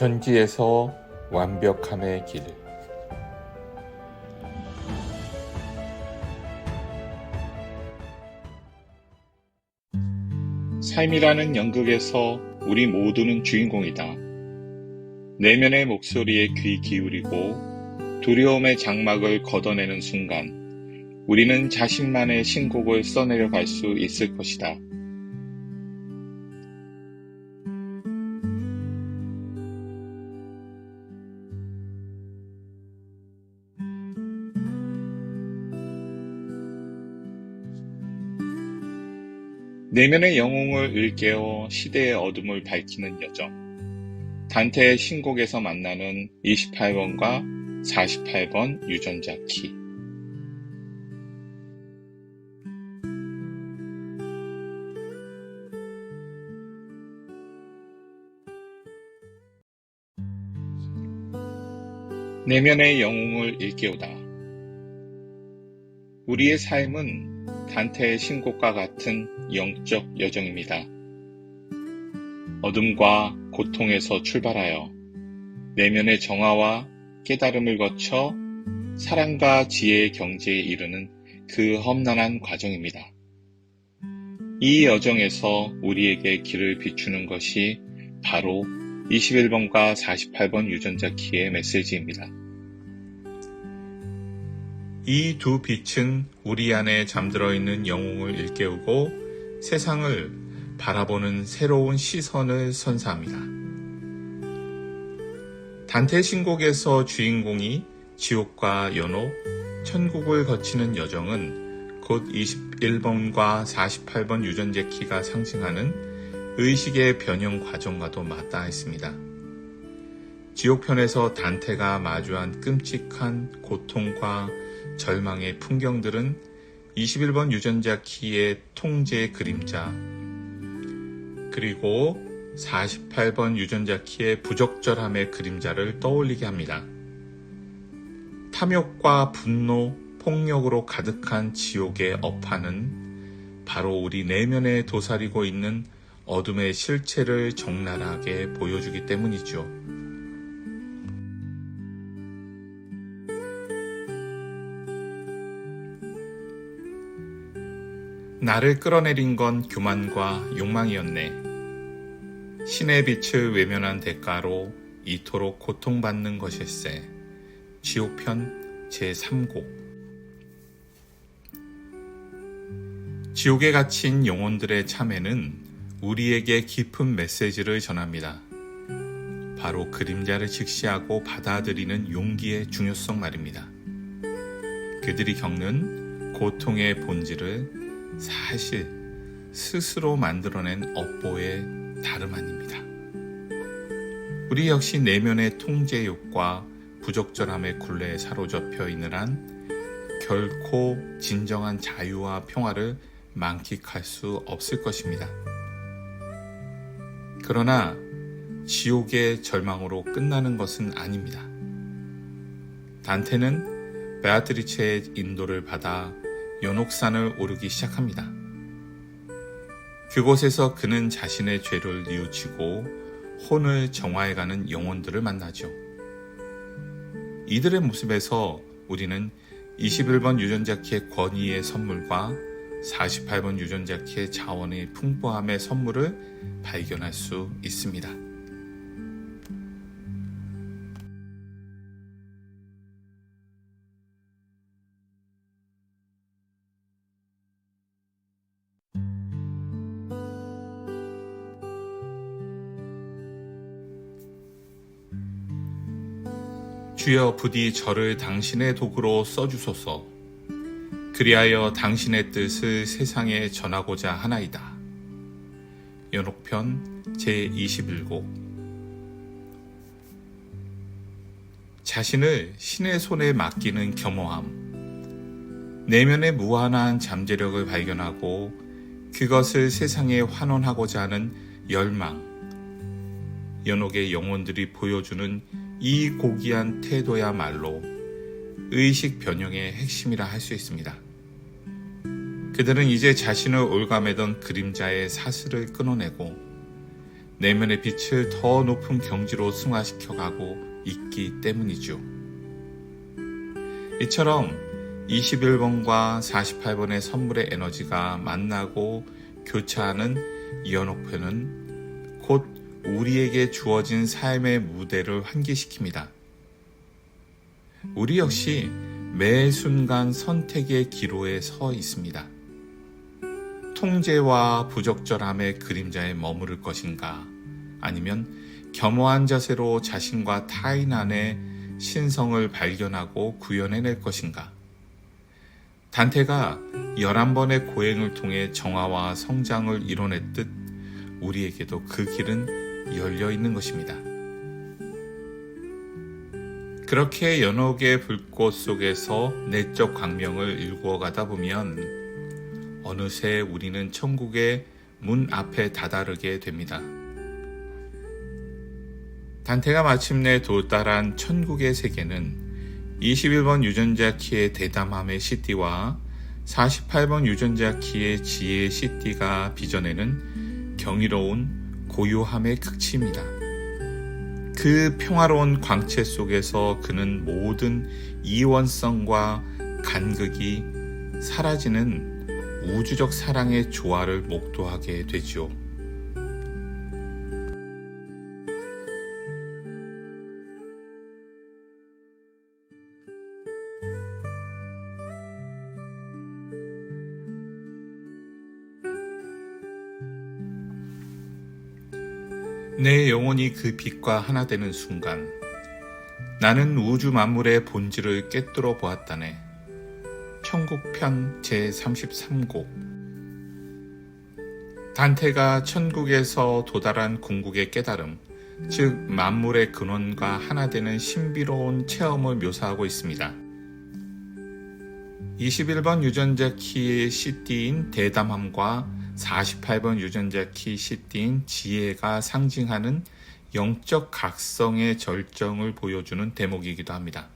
전지에서 완벽함의 길 삶이라는 연극에서 우리 모두는 주인공이다. 내면의 목소리에 귀 기울이고 두려움의 장막을 걷어내는 순간 우리는 자신만의 신곡을 써내려 갈 수 있을 것이다. 내면의 영웅을 일깨워 시대의 어둠을 밝히는 여정. 단테의 신곡에서 만나는 28번과 48번 유전자 키. 내면의 영웅을 일깨우다. 우리의 삶은 단테의 신곡과 같은 영적 여정입니다. 어둠과 고통에서 출발하여 내면의 정화와 깨달음을 거쳐 사랑과 지혜의 경지에 이르는 그 험난한 과정입니다. 이 여정에서 우리에게 길을 비추는 것이 바로 21번과 48번 유전자 키의 메시지입니다. 이 두 빛은 우리 안에 잠들어 있는 영웅을 일깨우고 세상을 바라보는 새로운 시선을 선사합니다. 단테 신곡에서 주인공이 지옥과 연옥, 천국을 거치는 여정은 곧 21번과 48번 유전자 키가 상징하는 의식의 변형 과정과도 맞닿아 있습니다. 지옥편에서 단테가 마주한 끔찍한 고통과 절망의 풍경들은 21번 유전자 키의 통제 그림자, 그리고 48번 유전자 키의 부적절함의 그림자를 떠올리게 합니다. 탐욕과 분노, 폭력으로 가득한 지옥의 업화는 바로 우리 내면에 도사리고 있는 어둠의 실체를 적나라하게 보여주기 때문이죠. 나를 끌어내린 건 교만과 욕망이었네. 신의 빛을 외면한 대가로 이토록 고통받는 것일세. 지옥편 제3곡 지옥에 갇힌 영혼들의 참회는 우리에게 깊은 메시지를 전합니다. 바로 그림자를 직시하고 받아들이는 용기의 중요성 말입니다. 그들이 겪는 고통의 본질을 사실 스스로 만들어낸 업보의 다름 아닙니다. 우리 역시 내면의 통제욕과 부적절함의 굴레에 사로잡혀 있는 한 결코 진정한 자유와 평화를 만끽할 수 없을 것입니다. 그러나 지옥의 절망으로 끝나는 것은 아닙니다. 단테는 베아트리체의 인도를 받아 연옥산을 오르기 시작합니다. 그곳에서 그는 자신의 죄를 뉘우치고 혼을 정화해가는 영혼들을 만나죠. 이들의 모습에서 우리는 21번 유전자 키의 권위의 선물과 48번 유전자 키의 자원의 풍부함의 선물을 발견할 수 있습니다. 주여 부디 저를 당신의 도구로 써주소서. 그리하여 당신의 뜻을 세상에 전하고자 하나이다. 연옥편 제21곡 자신을 신의 손에 맡기는 겸허함 내면의 무한한 잠재력을 발견하고 그것을 세상에 환원하고자 하는 열망 연옥의 영혼들이 보여주는 이 고귀한 태도야말로 의식 변형의 핵심이라 할 수 있습니다. 그들은 이제 자신을 올가매던 그림자의 사슬을 끊어내고 내면의 빛을 더 높은 경지로 승화시켜 가고 있기 때문이죠. 이처럼 21번과 48번의 선물의 에너지가 만나고 교차하는 이연옥표는 곧 우리에게 주어진 삶의 무대를 환기시킵니다. 우리 역시 매 순간 선택의 기로에 서 있습니다. 통제와 부적절함의 그림자에 머무를 것인가, 아니면 겸허한 자세로 자신과 타인 안에 신성을 발견하고 구현해낼 것인가. 단테가 11번의 고행을 통해 정화와 성장을 이뤄냈듯 우리에게도 그 길은 열려 있는 것입니다. 그렇게 연옥의 불꽃 속에서 내적 광명을 일구어 가다 보면 어느새 우리는 천국의 문 앞에 다다르게 됩니다. 단테가 마침내 도달한 천국의 세계는 21번 유전자 키의 대담함의 시띠와 48번 유전자 키의 지혜의 시띠가 빚어내는 경이로운 고요함의 극치입니다. 그 평화로운 광채 속에서 그는 모든 이원성과 간극이 사라지는 우주적 사랑의 조화를 목도하게 되죠. 내 영혼이 그 빛과 하나 되는 순간 나는 우주 만물의 본질을 꿰뚫어 보았다네. 천국편 제33곡 단테가 천국에서 도달한 궁극의 깨달음, 즉 만물의 근원과 하나 되는 신비로운 체험을 묘사하고 있습니다. 21번 유전자 키의 CD인 대담함과 48번 유전자 키 CD인 지혜가 상징하는 영적 각성의 절정을 보여주는 대목이기도 합니다.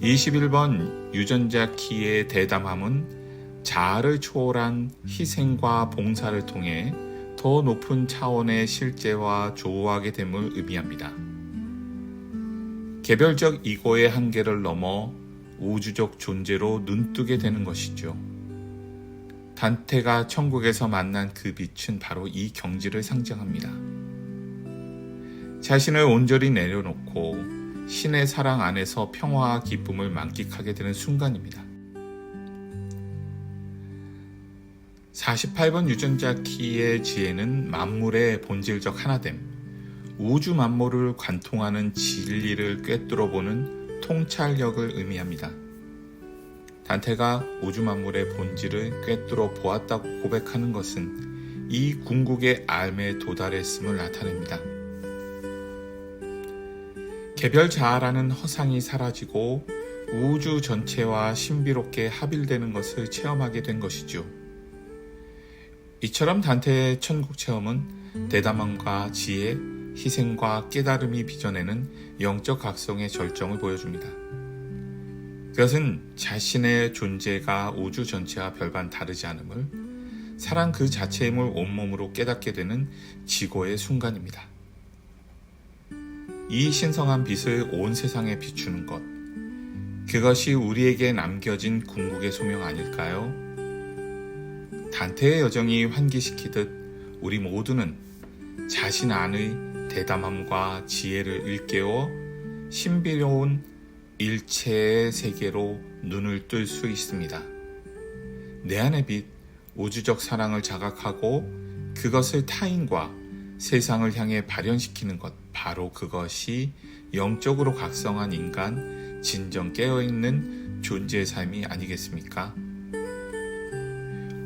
21번 유전자 키의 대담함은 자아를 초월한 희생과 봉사를 통해 더 높은 차원의 실제와 조우하게 됨을 의미합니다. 개별적 이고의 한계를 넘어 우주적 존재로 눈뜨게 되는 것이죠. 단테가 천국에서 만난 그 빛은 바로 이 경지를 상징합니다. 자신을 온전히 내려놓고 신의 사랑 안에서 평화와 기쁨을 만끽하게 되는 순간입니다. 48번 유전자 키의 지혜는 만물의 본질적 하나됨, 우주 만물을 관통하는 진리를 꿰뚫어 보는 통찰력을 의미합니다. 단테가 우주 만물의 본질을 꿰뚫어 보았다고 고백하는 것은 이 궁극의 알에 도달했음을 나타냅니다. 개별 자아라는 허상이 사라지고 우주 전체와 신비롭게 합일되는 것을 체험하게 된 것이죠. 이처럼 단테의 천국 체험은 대담함과 지혜, 희생과 깨달음이 빚어내는 영적 각성의 절정을 보여줍니다. 그것은 자신의 존재가 우주 전체와 별반 다르지 않음을 사랑 그 자체임을 온몸으로 깨닫게 되는 지고의 순간입니다. 이 신성한 빛을 온 세상에 비추는 것, 그것이 우리에게 남겨진 궁극의 소명 아닐까요? 단테의 여정이 환기시키듯 우리 모두는 자신 안의 대담함과 지혜를 일깨워 신비로운 일체의 세계로 눈을 뜰 수 있습니다. 내 안의 빛, 우주적 사랑을 자각하고 그것을 타인과 세상을 향해 발현시키는 것, 바로 그것이 영적으로 각성한 인간, 진정 깨어있는 존재의 삶이 아니겠습니까?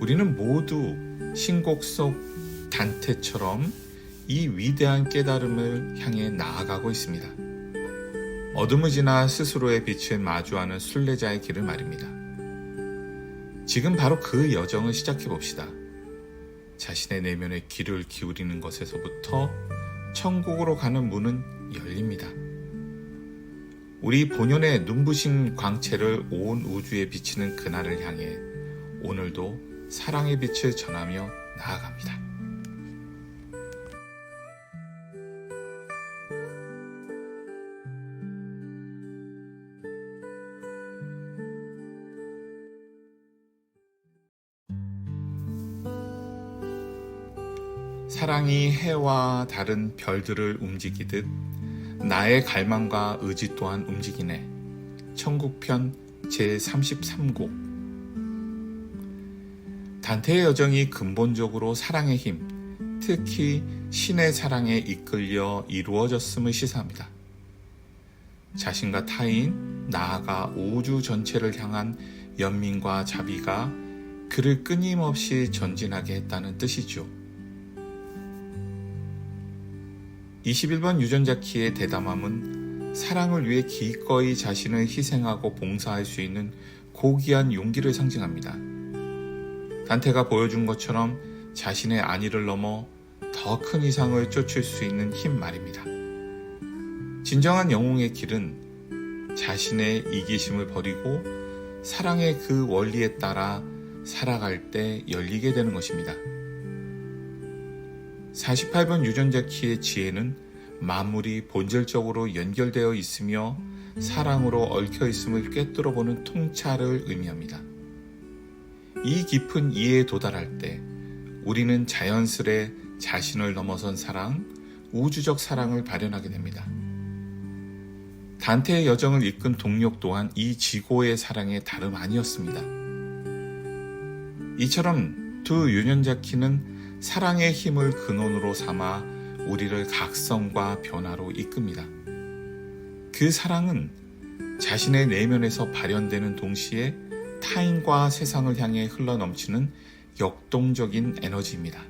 우리는 모두 신곡 속 단테처럼 이 위대한 깨달음을 향해 나아가고 있습니다. 어둠을 지나 스스로의 빛을 마주하는 순례자의 길을 말입니다. 지금 바로 그 여정을 시작해 봅시다. 자신의 내면의 귀를 기울이는 것에서부터 천국으로 가는 문은 열립니다. 우리 본연의 눈부신 광채를 온 우주에 비치는 그날을 향해 오늘도 사랑의 빛을 전하며 나아갑니다. 사랑이 해와 다른 별들을 움직이듯 나의 갈망과 의지 또한 움직이네. 천국편 제33곡 단테의 여정이 근본적으로 사랑의 힘, 특히 신의 사랑에 이끌려 이루어졌음을 시사합니다. 자신과 타인, 나아가 우주 전체를 향한 연민과 자비가 그를 끊임없이 전진하게 했다는 뜻이죠. 21번 유전자 키의 대담함은 사랑을 위해 기꺼이 자신을 희생하고 봉사할 수 있는 고귀한 용기를 상징합니다. 단테가 보여준 것처럼 자신의 안위를 넘어 더 큰 이상을 쫓을 수 있는 힘 말입니다. 진정한 영웅의 길은 자신의 이기심을 버리고 사랑의 그 원리에 따라 살아갈 때 열리게 되는 것입니다. 48번 유전자 키의 지혜는 만물이 본질적으로 연결되어 있으며 사랑으로 얽혀 있음을 꿰뚫어 보는 통찰을 의미합니다. 이 깊은 이해에 도달할 때 우리는 자연스레 자신을 넘어선 사랑, 우주적 사랑을 발현하게 됩니다. 단테의 여정을 이끈 동력 또한 이 지고의 사랑의 다름 아니었습니다. 이처럼 두 유년자 키는 사랑의 힘을 근원으로 삼아 우리를 각성과 변화로 이끕니다. 그 사랑은 자신의 내면에서 발현되는 동시에 타인과 세상을 향해 흘러넘치는 역동적인 에너지입니다.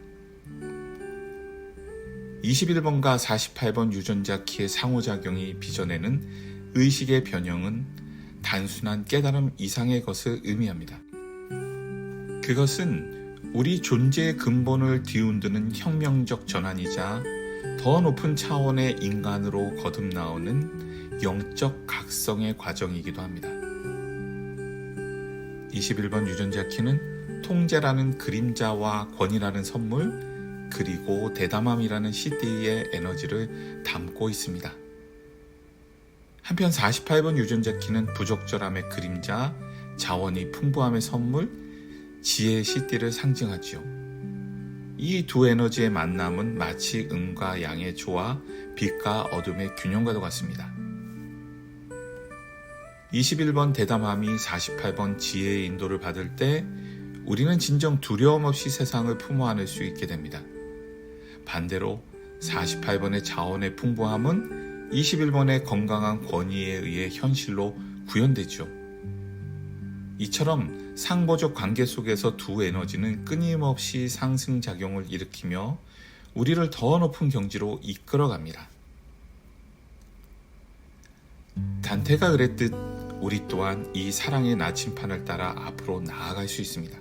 21번과 48번 유전자 키의 상호작용이 빚어내는 의식의 변형은 단순한 깨달음 이상의 것을 의미합니다. 그것은 우리 존재의 근본을 뒤흔드는 혁명적 전환이자 더 높은 차원의 인간으로 거듭나오는 영적 각성의 과정이기도 합니다. 21번 유전자 키는 통제라는 그림자와 권위라는 선물, 그리고 대담함이라는 CD의 에너지를 담고 있습니다. 한편 48번 유전자 키는 부적절함의 그림자, 자원이 풍부함의 선물, 지혜의 CD를 상징하지요. 이 두 에너지의 만남은 마치 음과 양의 조화, 빛과 어둠의 균형과도 같습니다. 21번 대담함이 48번 지혜의 인도를 받을 때 우리는 진정 두려움 없이 세상을 품어 안을 수 있게 됩니다. 반대로 48번의 자원의 풍부함은 21번의 건강한 권위에 의해 현실로 구현되죠. 이처럼 상보적 관계 속에서 두 에너지는 끊임없이 상승작용을 일으키며 우리를 더 높은 경지로 이끌어갑니다. 단테가 그랬듯 우리 또한 이 사랑의 나침판을 따라 앞으로 나아갈 수 있습니다.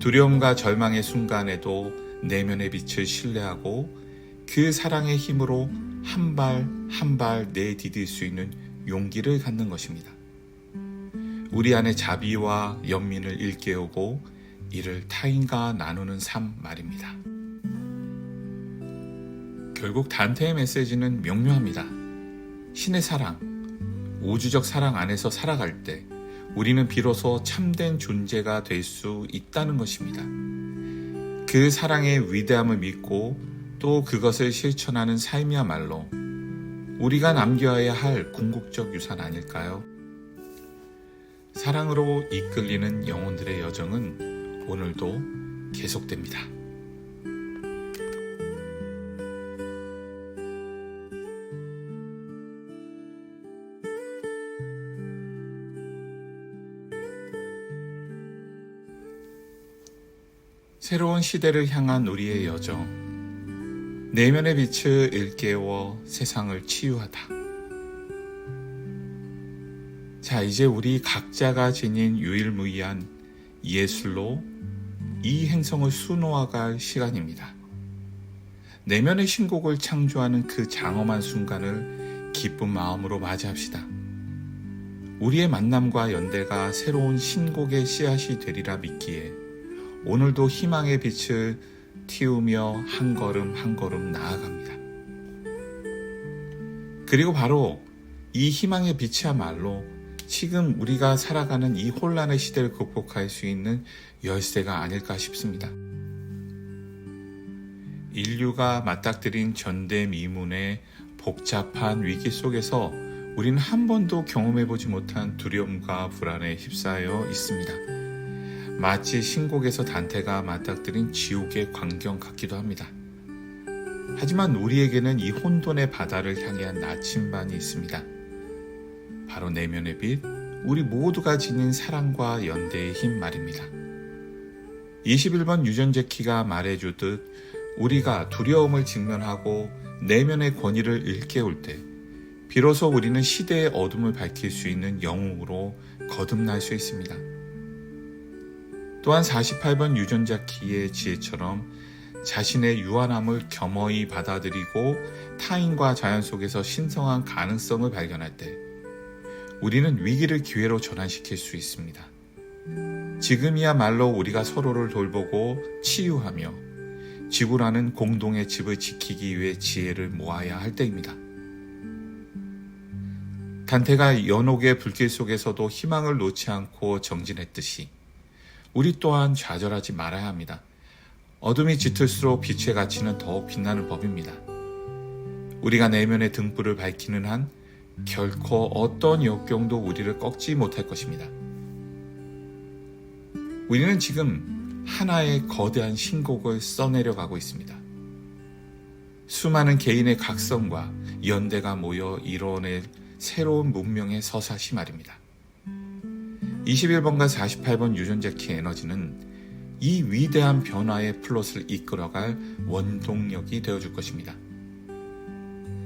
두려움과 절망의 순간에도 내면의 빛을 신뢰하고 그 사랑의 힘으로 한 발 한 발 내디딜 수 있는 용기를 갖는 것입니다. 우리 안에 자비와 연민을 일깨우고 이를 타인과 나누는 삶 말입니다. 결국 단테의 메시지는 명료합니다. 신의 사랑, 우주적 사랑 안에서 살아갈 때 우리는 비로소 참된 존재가 될 수 있다는 것입니다. 그 사랑의 위대함을 믿고 또 그것을 실천하는 삶이야말로 우리가 남겨야 할 궁극적 유산 아닐까요? 사랑으로 이끌리는 영혼들의 여정은 오늘도 계속됩니다. 새로운 시대를 향한 우리의 여정. 내면의 빛을 일깨워 세상을 치유하다. 자, 이제 우리 각자가 지닌 유일무이한 예술로 이 행성을 수놓아갈 시간입니다. 내면의 신곡을 창조하는 그 장엄한 순간을 기쁜 마음으로 맞이합시다. 우리의 만남과 연대가 새로운 신곡의 씨앗이 되리라 믿기에 오늘도 희망의 빛을 틔우며 한 걸음 한 걸음 나아갑니다. 그리고 바로 이 희망의 빛이야말로 지금 우리가 살아가는 이 혼란의 시대를 극복할 수 있는 열쇠가 아닐까 싶습니다. 인류가 맞닥뜨린 전대미문의 복잡한 위기 속에서 우리는 한 번도 경험해보지 못한 두려움과 불안에 휩싸여 있습니다. 마치 신곡에서 단테가 맞닥뜨린 지옥의 광경 같기도 합니다. 하지만 우리에게는 이 혼돈의 바다를 향한 나침반이 있습니다. 바로 내면의 빛, 우리 모두가 지닌 사랑과 연대의 힘 말입니다. 21번 유전제키가 말해주듯 우리가 두려움을 직면하고 내면의 권위를 일깨울 때 비로소 우리는 시대의 어둠을 밝힐 수 있는 영웅으로 거듭날 수 있습니다. 또한 48번 유전자 키의 지혜처럼 자신의 유한함을 겸허히 받아들이고 타인과 자연 속에서 신성한 가능성을 발견할 때 우리는 위기를 기회로 전환시킬 수 있습니다. 지금이야말로 우리가 서로를 돌보고 치유하며 지구라는 공동의 집을 지키기 위해 지혜를 모아야 할 때입니다. 단테가 연옥의 불길 속에서도 희망을 놓지 않고 정진했듯이 우리 또한 좌절하지 말아야 합니다. 어둠이 짙을수록 빛의 가치는 더욱 빛나는 법입니다. 우리가 내면의 등불을 밝히는 한 결코 어떤 역경도 우리를 꺾지 못할 것입니다. 우리는 지금 하나의 거대한 신곡을 써내려가고 있습니다. 수많은 개인의 각성과 연대가 모여 이뤄낼 새로운 문명의 서사시 말입니다. 21번과 48번 유전자 키 에너지는 이 위대한 변화의 플롯을 이끌어갈 원동력이 되어줄 것입니다.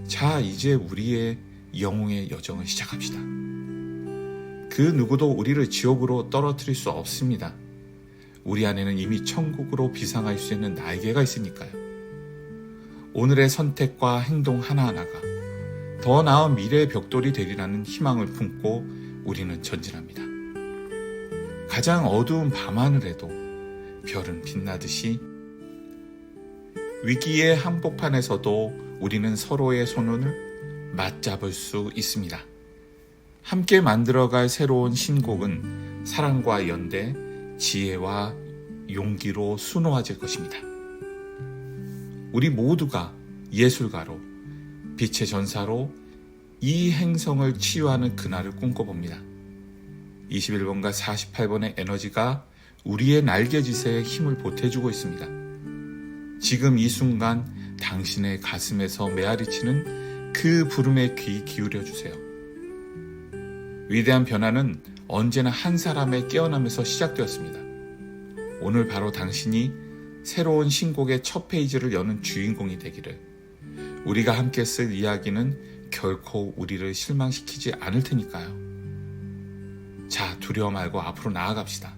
자, 이제 우리의 영웅의 여정을 시작합시다. 그 누구도 우리를 지옥으로 떨어뜨릴 수 없습니다. 우리 안에는 이미 천국으로 비상할 수 있는 날개가 있으니까요. 오늘의 선택과 행동 하나하나가 더 나은 미래의 벽돌이 되리라는 희망을 품고 우리는 전진합니다. 가장 어두운 밤하늘에도 별은 빛나듯이 위기의 한복판에서도 우리는 서로의 손을 맞잡을 수 있습니다. 함께 만들어갈 새로운 신곡은 사랑과 연대, 지혜와 용기로 수놓아질 것입니다. 우리 모두가 예술가로, 빛의 전사로 이 행성을 치유하는 그날을 꿈꿔봅니다. 21번과 48번의 에너지가 우리의 날개짓에 힘을 보태주고 있습니다. 지금 이 순간 당신의 가슴에서 메아리치는 그 부름에 귀 기울여 주세요. 위대한 변화는 언제나 한 사람의 깨어남에서 시작되었습니다. 오늘 바로 당신이 새로운 신곡의 첫 페이지를 여는 주인공이 되기를. 우리가 함께 쓸 이야기는 결코 우리를 실망시키지 않을 테니까요. 자, 두려워 말고 앞으로 나아갑시다.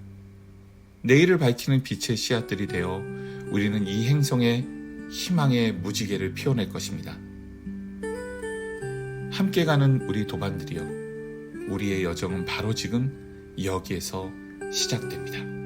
내일을 밝히는 빛의 씨앗들이 되어 우리는 이 행성의 희망의 무지개를 피워낼 것입니다. 함께 가는 우리 도반들이여, 우리의 여정은 바로 지금 여기에서 시작됩니다.